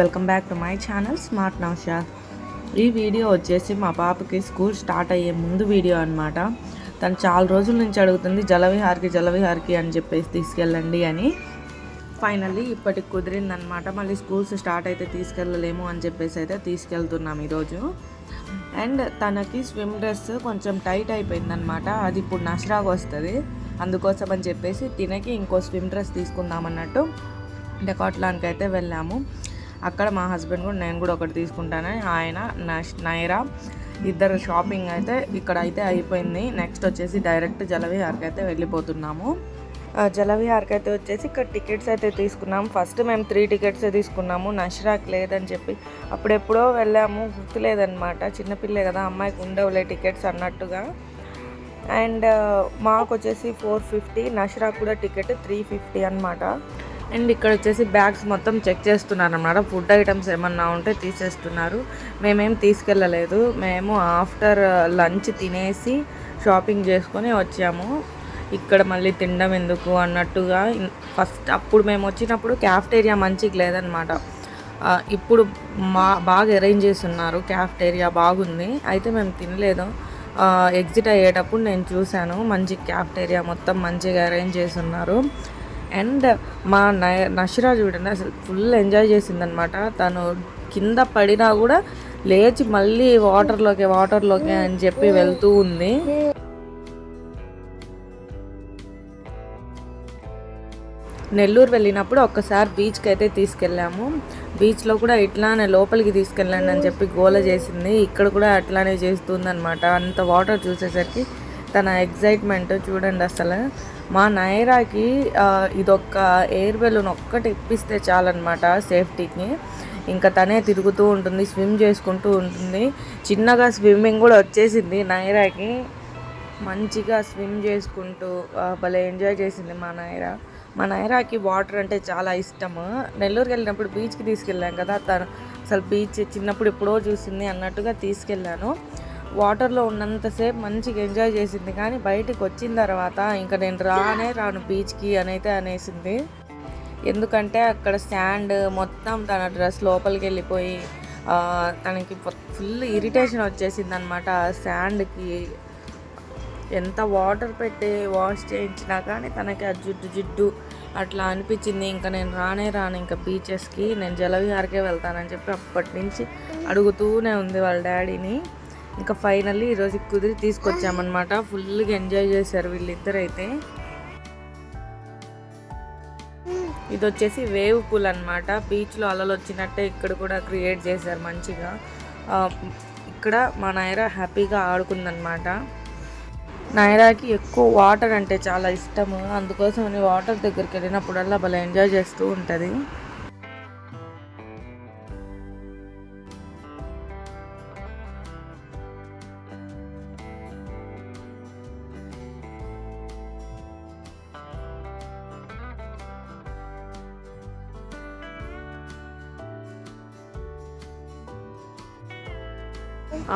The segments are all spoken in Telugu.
Welcome back to my channel smart Nausha. ఈ వీడియో వచ్చేసి మా పాపకి స్కూల్ స్టార్ట్ అయ్యే ముందు వీడియో అనమాట తను చాలా రోజుల నుంచి అడుగుతుంది జలవిహార్కి జలవిహార్కి అని చెప్పేసి తీసుకెళ్ళండి అని. ఫైనల్లీ ఇప్పటికి కుదిరిందనమాట మళ్ళీ స్కూల్స్ స్టార్ట్ అయితే తీసుకెళ్ళలేము అని చెప్పేసి అయితే తీసుకెళ్తున్నాం ఈరోజు. అండ్ తనకి స్విమ్ డ్రెస్ కొంచెం టైట్ అయిపోయిందనమాట అది ఇప్పుడు నషరాగా వస్తుంది. అందుకోసం అని చెప్పేసి తినకి ఇంకో స్విమ్ డ్రెస్ తీసుకుందాం అన్నట్టు డెకాట్లాన్కి అయితే వెళ్ళాము. అక్కడ మా హస్బెండ్ కూడా నేను కూడా ఒకటి తీసుకుంటానని ఆయన నష్ నైరా ఇద్దరు షాపింగ్ అయితే ఇక్కడ అయితే అయిపోయింది. నెక్స్ట్ వచ్చేసి డైరెక్ట్ జలవిహార్కి అయితే వెళ్ళిపోతున్నాము. జలవిహార్కి అయితే వచ్చేసి ఇక్కడ టికెట్స్ అయితే తీసుకున్నాం ఫస్ట్ మేము త్రీ టికెట్స్ తీసుకున్నాము. నషరాక్ లేదని చెప్పి అప్పుడెప్పుడో వెళ్ళాము. గుర్తులేదనమాట చిన్నపిల్లే కదా అమ్మాయికి ఉండవులే టికెట్స్ అన్నట్టుగా. అండ్ మాకు వచ్చేసి ఫోర్ ఫిఫ్టీ నషరా కూడా టికెట్ త్రీ ఫిఫ్టీ అనమాట అండ్ ఇక్కడ వచ్చేసి బ్యాగ్స్ మొత్తం చెక్ చేస్తున్నారు అనమాట ఫుడ్ ఐటమ్స్ ఏమన్నా ఉంటే తీసేస్తున్నారు. మేమేం తీసుకెళ్ళలేదు. మేము ఆఫ్టర్ లంచ్ తినేసి షాపింగ్ చేసుకొని వచ్చాము. ఇక్కడ మళ్ళీ తినడం ఎందుకు అన్నట్టుగా ఫస్ట్ అప్పుడు మేము వచ్చినప్పుడు క్యాఫ్టేరియా మంచిగా లేదనమాట ఇప్పుడు మా బాగా అరేంజ్ చేసి ఉన్నారు క్యాఫ్టేరియా బాగుంది. అయితే మేము తినలేదు. ఎగ్జిట్ అయ్యేటప్పుడు నేను చూశాను. మంచి క్యాఫ్టేరియా మొత్తం మంచిగా అరేంజ్ చేసి ఉన్నారు అండ్ మా నయ నషరా చూడండి అసలు ఫుల్ ఎంజాయ్ చేసిందనమాట తను కింద పడినా కూడా లేచి మళ్ళీ వాటర్లోకి వాటర్లోకి అని చెప్పి వెళ్తూ ఉంది. నెల్లూరు వెళ్ళినప్పుడు ఒక్కసారి బీచ్కి అయితే తీసుకెళ్ళాము. బీచ్లో కూడా ఇట్లానే లోపలికి తీసుకెళ్ళండి అని చెప్పి గోల చేసింది. ఇక్కడ కూడా అట్లానే చేస్తుంది అనమాట అంత వాటర్ చూసేసరికి తన ఎగ్జైట్మెంట్ చూడండి అసలు. మా నైరాకి ఇదొక ఇదొక్క ఎయిర్ బెలూన్ ఒక్కటి ఇప్పిస్తే చాలన్నమాట సేఫ్టీకి. ఇంకా తనే తిరుగుతూ ఉంటుంది స్విమ్ చేసుకుంటూ ఉంటుంది. చిన్నగా స్విమ్మింగ్ కూడా వచ్చేసింది నైరాకి. మంచిగా స్విమ్ చేసుకుంటూ భలే ఎంజాయ్ చేసింది మా నైరా. మా నైరాకి వాటర్ అంటే చాలా ఇష్టము. నెల్లూరుకి వెళ్ళినప్పుడు బీచ్కి తీసుకెళ్ళాం కదా తను అసలు బీచ్ చిన్నప్పుడు ఎప్పుడో చూసింది అన్నట్టుగా తీసుకెళ్ళాను. వాటర్లో ఉన్నంతసేపు మంచిగా ఎంజాయ్ చేసింది. కానీ బయటికి వచ్చిన తర్వాత ఇంకా నేను రానే రాను బీచ్కి అని అయితే అనేసింది. ఎందుకంటే అక్కడ శాండ్ మొత్తం తన డ్రెస్ లోపలికి వెళ్ళిపోయి తనకి ఫుల్ ఇరిటేషన్ వచ్చేసింది అనమాట శాండ్కి ఎంత వాటర్ పెట్టి వాష్ చేయించినా కానీ తనకి ఆ జిడ్డు జిడ్డు అట్లా అనిపించింది. ఇంకా నేను రానే రాను ఇంకా బీచెస్కి. నేను జలవిహార్కే వెళ్తానని చెప్పి అప్పటి నుంచి అడుగుతూనే ఉంది వాళ్ళ డాడీని. ఇంకా ఫైనల్లీ ఈరోజు కుదిరి తీసుకొచ్చామన్నమాట. ఫుల్గా ఎంజాయ్ చేశారు వీళ్ళిద్దరైతే. ఇది వచ్చేసి వేవ్ పూల్ అనమాట బీచ్లో అలలు వచ్చినట్టే ఇక్కడ కూడా క్రియేట్ చేశారు మంచిగా. ఇక్కడ మా నాయరా హ్యాపీగా ఆడుకుందనమాట నైరాకి ఎక్కువ వాటర్ అంటే చాలా ఇష్టము. అందుకోసం వాటర్ దగ్గరికి వెళ్ళినప్పుడల్లా భలే ఎంజాయ్ చేస్తూ ఉంటుంది.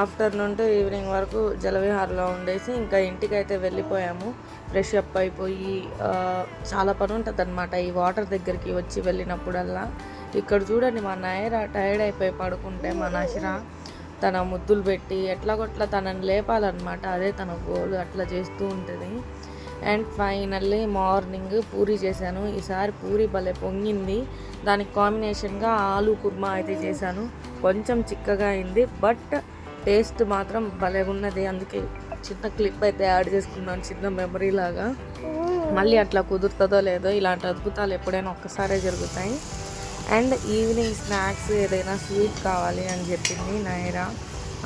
ఆఫ్టర్నూన్ టు ఈవినింగ్ వరకు జలవిహార్లో ఉండేసి ఇంకా ఇంటికి అయితే వెళ్ళిపోయాము. ఫ్రెష్ అప్ అయిపోయి చాలా పని ఉంటుంది అనమాట ఈ వాటర్ దగ్గరికి వచ్చి వెళ్ళినప్పుడల్లా. ఇక్కడ చూడండి మా నాయర టైర్డ్ అయిపోయి పడుకుంటే మా నషర తన ముద్దులు పెట్టి ఎట్లాగొట్లా తనని లేపాలన్నమాట. అదే తన గోలు అట్లా చేస్తూ ఉంటుంది. అండ్ ఫైనల్లీ మార్నింగ్ పూరి చేశాను. ఈసారి పూరి భలే పొంగింది. దానికి కాంబినేషన్గా ఆలు కుర్మా అయితే చేశాను. కొంచెం చిక్కగా అయింది. బట్ టేస్ట్ మాత్రం భలే ఉన్నది. అందుకే చిన్న క్లిప్ అయితే యాడ్ చేసుకున్నాను చిన్న మెమరీ లాగా. మళ్ళీ అట్లా కుదురుతుందో లేదో ఇలాంటి అద్భుతాలు ఎప్పుడైనా ఒక్కసారే జరుగుతాయి. అండ్ ఈవినింగ్ స్నాక్స్ ఏదైనా స్వీట్ కావాలి అని చెప్పింది నైరా.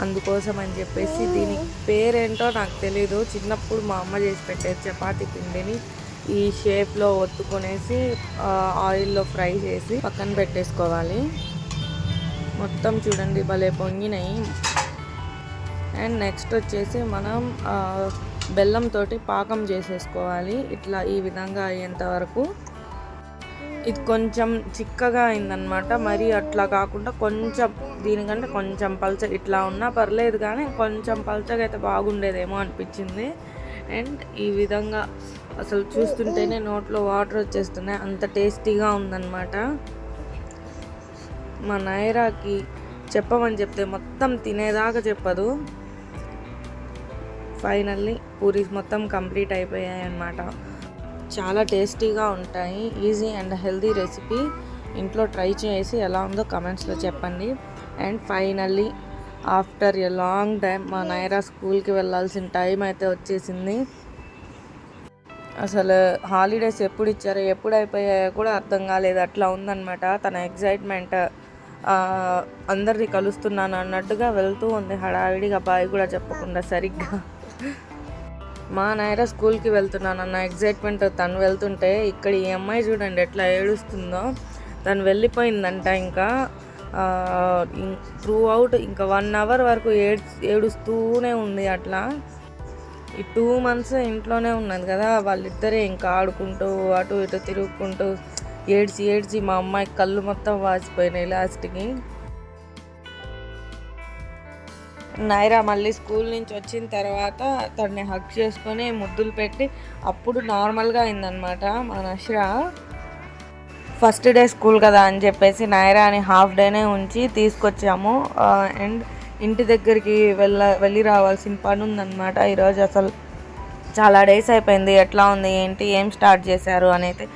అందుకోసం అని చెప్పేసి దీని పేరేంటో నాకు తెలీదు. చిన్నప్పుడు మా అమ్మ చేసి పెట్టేది చపాతి పిండిని ఈ షేప్లో ఒత్తుకొనేసి ఆయిల్లో ఫ్రై చేసి పక్కన పెట్టేసుకోవాలి. మొత్తం చూడండి భలే పొంగినాయి. అండ్ నెక్స్ట్ వచ్చేసి మనం బెల్లంతో పాకం చేసేసుకోవాలి. ఇట్లా ఈ విధంగా అయ్యేంత వరకు. ఇది కొంచెం చిక్కగా అయిందనమాట మరి అట్లా కాకుండా కొంచెం దీనికంటే కొంచెం పల్చ ఇట్లా ఉన్నా పర్లేదు కానీ కొంచెం పల్చగా అయితే బాగుండేదేమో అనిపించింది. అండ్ ఈ విధంగా అసలు చూస్తుంటేనే నోట్లో వాటర్ వచ్చేస్తున్నాయి. అంత టేస్టీగా ఉందన్నమాట. మా నైరాకి చెప్పమని చెప్తే మొత్తం తినేదాకా చెప్పదు. ఫైనల్లీ పూరీస్ మొత్తం కంప్లీట్ అయిపోయాయి అన్నమాట. చాలా టేస్టీగా ఉంటాయి. Easy and healthy recipe. ఇంట్లో ట్రై చేసి ఎలా ఉందో కమెంట్స్లో చెప్పండి. And finally after a long time మా నైరా స్కూల్కి వెళ్ళాల్సిన టైం అయితే వచ్చేసింది. అసలు హాలిడేస్ ఎప్పుడు ఇచ్చారో ఎప్పుడు అయిపోయాయో కూడా అర్థం కాలేదు. అట్లా ఉందన్నమాట. తన ఎగ్జైట్మెంట్ అందరినీ కలుస్తున్నాను అన్నట్టుగా వెళ్తూ ఉంది హడావిడిగా. బాయ్ కూడా చెప్పకుండా సరిగ్గా మా నాయన స్కూల్కి వెళ్తున్నాను అన్న ఎగ్జైట్మెంట్ తను వెళ్తుంటే ఇక్కడ ఈ అమ్మాయి చూడండి ఎట్లా ఏడుస్తుందో. తను వెళ్ళిపోయిందంట ఇంకా. త్రూ అవుట్ ఇంకా వన్ అవర్ వరకు ఏడ్ ఏడుస్తూనే ఉంది అట్లా. ఈ టూ మంత్స్ ఇంట్లోనే ఉన్నది కదా వాళ్ళిద్దరే ఇంకా ఆడుకుంటూ అటు ఇటు తిరుగుకుంటూ ఏడ్చి ఏడ్చి మా అమ్మాయి కళ్ళు మొత్తం వాసిపోయినాయి లాస్ట్కి నైరా మళ్ళీ స్కూల్ నుంచి వచ్చిన తర్వాత తనని హక్ చేసుకొని ముద్దులు పెట్టి అప్పుడు నార్మల్గా అయిందనమాట మా నష్రా ఫస్ట్ డే స్కూల్ కదా అని చెప్పేసి నైరా అని హాఫ్ డేనే ఉంచి తీసుకొచ్చాము. అండ్ ఇంటి దగ్గరికి వెళ్ళ వెళ్ళి రావాల్సిన పని ఉందన్నమాట. ఈరోజు అసలు చాలా డేస్ అయిపోయింది. ఎట్లా ఉంది ఏంటి ఏం స్టార్ట్ చేశారు అని అయితే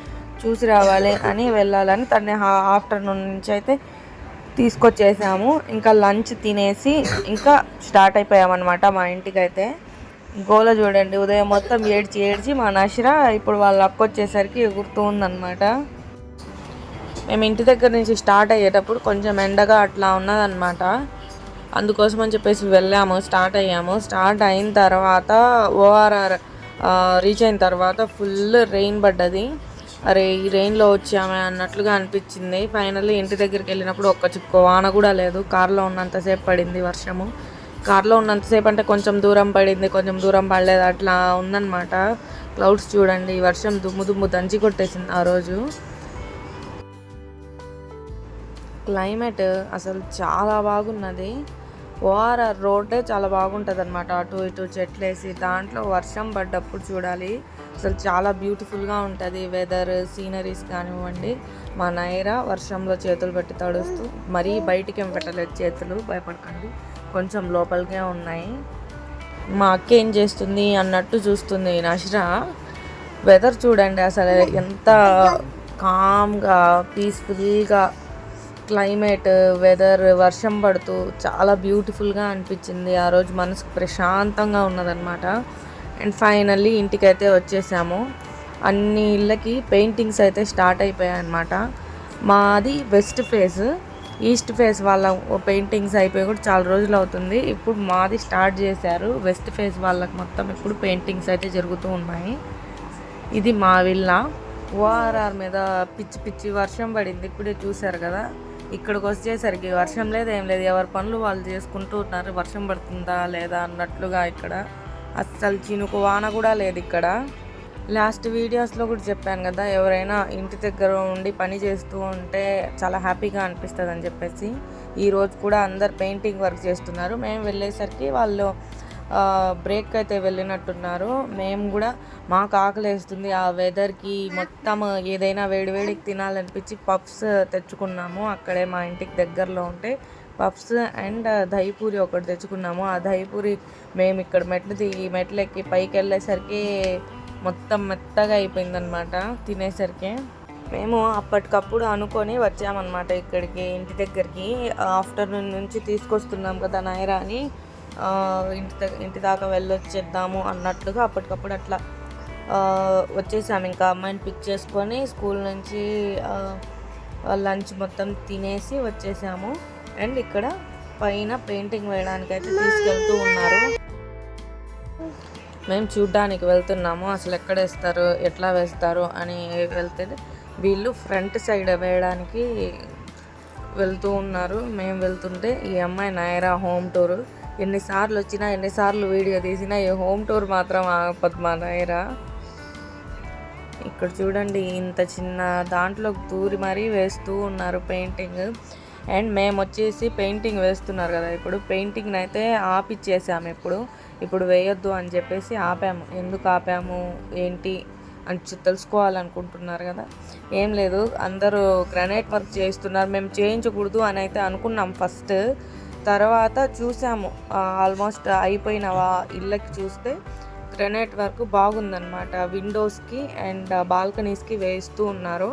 చూసి రావాలి అని వెళ్ళాలని తన్ని ఆఫ్టర్నూన్ నుంచి అయితే తీసుకొచ్చేసాము. ఇంకా లంచ్ తినేసి ఇంకా స్టార్ట్ అయిపోయామన్నమాట మా ఇంటికి అయితే గోల చూడండి ఉదయం మొత్తం ఏడ్చి ఏడ్చి మా నషిరా ఇప్పుడు వాళ్ళ అక్క వచ్చేసరికి ఎగురుతూ ఉందన్నమాట మేము ఇంటి దగ్గర నుంచి స్టార్ట్ అయ్యేటప్పుడు కొంచెం ఎండగా అట్లా ఉన్నదన్నమాట. అందుకోసం అని చెప్పేసి వెళ్ళాము స్టార్ట్ అయ్యాము. స్టార్ట్ అయిన తర్వాత ఓఆర్ఆర్ రీచ్ అయిన తర్వాత ఫుల్ రెయిన్ పడ్డది. అరే ఈ రెయిన్లో వచ్చామే అన్నట్లుగా అనిపించింది. ఫైనల్లీ ఇంటి దగ్గరికి వెళ్ళినప్పుడు ఒక్క చుక్క వాన కూడా లేదు. కారులో ఉన్నంతసేపు పడింది వర్షము. కారులో ఉన్నంతసేపు అంటే కొంచెం దూరం పడింది కొంచెం దూరం పడలేదు. అట్లా ఉందన్నమాట. క్లౌడ్స్ చూడండి వర్షం దుమ్ము దుమ్ము దంచి కొట్టేసింది ఆ రోజు. క్లైమేట్ అసలు చాలా బాగున్నది. ఓఆర్ఆర్ రోడ్డే చాలా బాగుంటుంది అనమాట అటు ఇటు చెట్లు వేసి దాంట్లో వర్షం పడ్డప్పుడు చూడాలి. అసలు చాలా బ్యూటిఫుల్గా ఉంటుంది వెదర్ సీనరీస్ కానివ్వండి. మా నైరా వర్షంలో చేతులు పెట్టి తడుస్తూ మరీ బయటికి ఏం పెట్టలేదు చేతులు భయపడకండి. కొంచెం లోపలికే ఉన్నాయి. మా అక్క ఏం చేస్తుంది అన్నట్టు చూస్తుంది నషరా. వెదర్ చూడండి అసలు ఎంత కామ్గా పీస్ఫుల్గా క్లైమేట్ వెదర్ వర్షం పడుతూ చాలా బ్యూటిఫుల్గా అనిపించింది. ఆ రోజు మనసుకు ప్రశాంతంగా ఉన్నదనమాట అండ్ ఫైనల్లీ ఇంటికైతే వచ్చేసాము. అన్ని ఇళ్ళకి పెయింటింగ్స్ అయితే స్టార్ట్ అయిపోయాయి అనమాట మాది వెస్ట్ ఫేస్ ఈస్ట్ ఫేస్ వాళ్ళ పెయింటింగ్స్ అయిపోయి కూడా చాలా రోజులు అవుతుంది. ఇప్పుడు మాది స్టార్ట్ చేశారు. వెస్ట్ ఫేస్ వాళ్ళకి మొత్తం ఇప్పుడు పెయింటింగ్స్ అయితే జరుగుతూ ఉన్నాయి. ఇది మా విల్లా. ఓఆర్ఆర్ మీద పిచ్చి పిచ్చి వర్షం పడింది. ఇప్పుడే చూశారు కదా. ఇక్కడికి వచ్చేసరికి వర్షం లేదు ఏం లేదు. ఎవరి పనులు వాళ్ళు చేసుకుంటూ ఉన్నారు. వర్షం పడుతుందా లేదా అన్నట్లుగా ఇక్కడ. అస్సలు చినుకు వాన కూడా లేదు ఇక్కడ. లాస్ట్ వీడియోస్లో కూడా చెప్పాను కదా ఎవరైనా ఇంటి దగ్గర ఉండి పని చేస్తూ ఉంటే చాలా హ్యాపీగా అనిపిస్తుంది అని చెప్పేసి ఈరోజు కూడా అందరు పెయింటింగ్ వర్క్ చేస్తున్నారు. మేము వెళ్ళేసరికి వాళ్ళు బ్రేక్ అయితే వెళ్ళినట్టున్నారు. మేము కూడా మాకు ఆకలి వేస్తుంది ఆ వెదర్కి మొత్తం ఏదైనా వేడివేడికి తినాలనిపించి పఫ్స్ తెచ్చుకున్నాము. అక్కడే మా ఇంటికి దగ్గరలో ఉంటే పఫ్స్ అండ్ దహిపూరి ఒకటి తెచ్చుకున్నాము. ఆ దహిపూరి మేము ఇక్కడ మెట్లు దిగి మెట్లు ఎక్కి పైకి వెళ్ళేసరికి మొత్తం మెత్తగా అయిపోయిందనమాట తినేసరికి. మేము అప్పటికప్పుడు అనుకొని వచ్చామన్నమాట ఇక్కడికి ఇంటి దగ్గరికి. ఆఫ్టర్నూన్ నుంచి తీసుకొస్తున్నాం కదా నైరా అని ఇంటి ఇంటి దాకా వెళ్ళొచ్చేద్దాము అన్నట్లుగా అప్పటికప్పుడు అట్లా వచ్చేసాము ఇంకా అమ్మాయిని పిక్ చేసుకొని స్కూల్ నుంచి లంచ్ మొత్తం తినేసి వచ్చేసాము. అండ్ ఇక్కడ పైన పెయింటింగ్ వేయడానికి అయితే తీసుకెళ్తూ ఉన్నారు. మేము చూడ్డానికి వెళ్తున్నాము. అసలు ఎక్కడ వేస్తారు ఎట్లా వేస్తారు అని వెళ్తే వీళ్ళు ఫ్రంట్ సైడ్ వేయడానికి వెళ్తూ ఉన్నారు. మేము వెళ్తుంటే ఈ అమ్మాయి నాయరా హోమ్ టూర్ ఎన్నిసార్లు వచ్చినా ఎన్నిసార్లు వీడియో తీసినా ఈ హోమ్ టూర్ మాత్రం ఆగపద్దు మా నాయరా. ఇక్కడ చూడండి ఇంత చిన్న దాంట్లో దూరి మరీ వేస్తూ ఉన్నారు పెయింటింగ్. అండ్ మేము వచ్చేసి పెయింటింగ్ వేస్తున్నారు కదా ఇప్పుడు. పెయింటింగ్ అయితే ఆపిచ్చేసాము ఇప్పుడు. ఇప్పుడు వేయొద్దు అని చెప్పేసి ఆపాము. ఎందుకు ఆపాము? ఏంటి? అని తెలుసుకోవాలనుకుంటున్నారు కదా. ఏం లేదు అందరూ గ్రనైట్ వర్క్ చేస్తున్నారు. మేము చేయించకూడదు అని అయితే అనుకున్నాం ఫస్ట్. తర్వాత చూసాము ఆల్మోస్ట్ అయిపోయినవా ఇళ్ళకి చూస్తే గ్రనైట్ వర్క్ బాగుందన్నమాట. విండోస్కి అండ్ బాల్కనీస్కి వేస్తూ ఉన్నారు.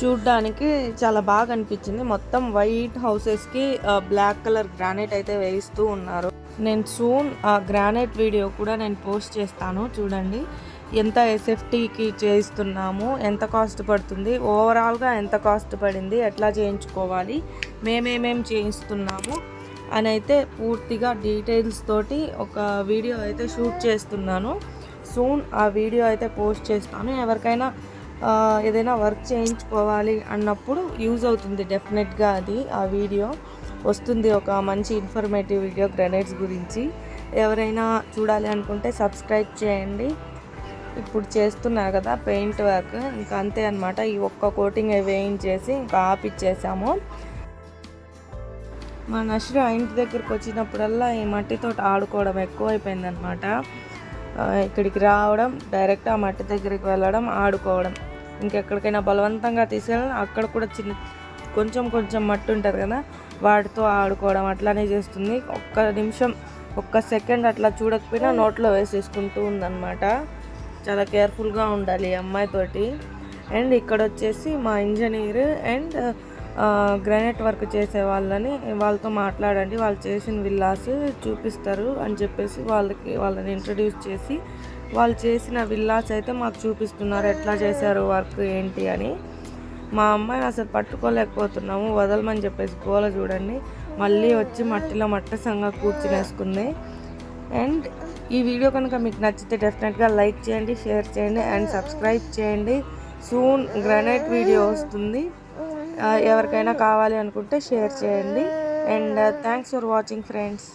చూడ్డానికి చాలా బాగా అనిపించింది. మొత్తం వైట్ హౌసెస్కి బ్లాక్ కలర్ గ్రానైట్ అయితే వేయిస్తూ ఉన్నారు. నేను సూన్ ఆ గ్రానైట్ వీడియో కూడా నేను పోస్ట్ చేస్తాను చూడండి. ఎంత ఎస్ఎఫ్టీకి చేయిస్తున్నాము ఎంత కాస్ట్ పడుతుంది ఓవరాల్గా ఎంత కాస్ట్ పడింది ఎట్లా చేయించుకోవాలి మేమేమేం చేయిస్తున్నాము అని అయితే పూర్తిగా డీటెయిల్స్ తోటి ఒక వీడియో అయితే షూట్ చేస్తున్నాను. సూన్ ఆ వీడియో అయితే పోస్ట్ చేస్తాను. ఎవరికైనా ఏదైనా వర్క్ చేయించుకోవాలి అన్నప్పుడు యూజ్ అవుతుంది డెఫినెట్గా అది ఆ వీడియో. వస్తుంది ఒక మంచి ఇన్ఫర్మేటివ్ వీడియో గ్రెనేడ్స్ గురించి. ఎవరైనా చూడాలి అనుకుంటే సబ్స్క్రైబ్ చేయండి. ఇప్పుడు చేస్తున్నారు కదా పెయింట్ వర్క్. ఇంకా అంతే అనమాట ఈ ఒక్క కోటింగ్ వేయించేసి ఇంకా ఆపిచ్చేసాము. మా నష్ర ఇంటి దగ్గరికి వచ్చినప్పుడల్లా ఈ మట్టితో ఆడుకోవడం ఎక్కువైపోయిందనమాట ఇక్కడికి రావడం డైరెక్ట్ ఆ మట్టి దగ్గరికి వెళ్ళడం ఆడుకోవడం. ఇంకెక్కడికైనా బలవంతంగా తీసుకెళ్ళడం అక్కడ కూడా చిన్న కొంచెం కొంచెం మట్టి ఉంటుంది కదా వాటితో ఆడుకోవడం అట్లానే చేస్తుంది. ఒక్క నిమిషం ఒక్క సెకండ్ అట్లా చూడకపోయినా నోట్లో వేసేసుకుంటూ ఉందన్నమాట. చాలా కేర్ఫుల్గా ఉండాలి ఈ అమ్మాయితోటి అండ్ ఇక్కడ వచ్చేసి మా ఇంజనీర్ అండ్ గ్రానైట్ వర్క్ చేసే వాళ్ళని వాళ్ళతో మాట్లాడండి వాళ్ళు చేసిన విల్లాస్ చూపిస్తారు అని చెప్పేసి వాళ్ళకి వాళ్ళని ఇంట్రడ్యూస్ చేసి వాళ్ళు చేసిన విల్లాస్ అయితే మాకు చూపిస్తున్నారు ఎట్లా చేశారు వర్క్ ఏంటి అని. మా అమ్మాయిని అసలు పట్టుకోలేకపోతున్నాము వదలమని చెప్పేసి గోల చూడండి. మళ్ళీ వచ్చి మట్టిలో మట్టసంగా కూర్చునేసుకుంది. అండ్ ఈ వీడియో కనుక మీకు నచ్చితే డెఫినెట్గా లైక్ చేయండి షేర్ చేయండి అండ్ సబ్స్క్రైబ్ చేయండి. సూన్ గ్రానైట్ వీడియో వస్తుంది. ఎవరికైనా కావాలి అనుకుంటే షేర్ చేయండి. And thanks for watching friends